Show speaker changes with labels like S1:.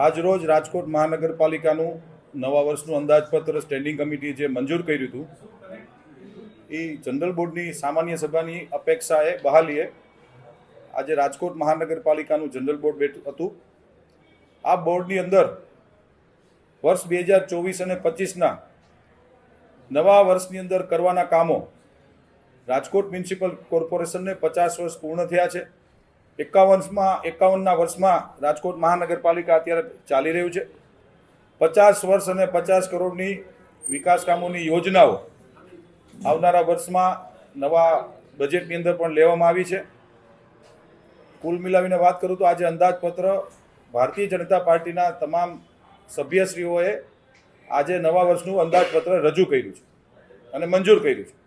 S1: આજરોજ રાજકોટ મહાનગરપાલિકાનું નવા વર્ષનું અંદાજપત્ર સ્ટેન્ડિંગ કમિટી જે મંજૂર કર્યું હતું, એ જનરલ બોર્ડની સામાન્ય સભાની અપેક્ષાએ બહાલીએ આજે રાજકોટ મહાનગરપાલિકાનું જનરલ બોર્ડ બેઠું હતું. આ બોર્ડની અંદર વર્ષ બે હજાર ચોવીસ અને પચીસના નવા વર્ષની અંદર કરવાના કામો રાજકોટ મ્યુનિસિપલ કોર્પોરેશનને પચાસ વર્ષ પૂર્ણ થયા છે. એકાવનમાં, એકાવનના વર્ષમાં રાજકોટ મહાનગરપાલિકા અત્યારે ચાલી રહ્યું છે. પચાસ વર્ષ અને પચાસ કરોડની વિકાસ કામોની યોજનાઓ આવનારા વર્ષમાં નવા બજેટની અંદર પણ લેવામાં આવી છે. કુલ મિલાવીને વાત કરું તો આજે અંદાજપત્ર ભારતીય જનતા પાર્ટીના તમામ સભ્યશ્રીઓએ આજે નવા વર્ષનું અંદાજપત્ર રજૂ કર્યું છે અને મંજૂર કર્યું છે.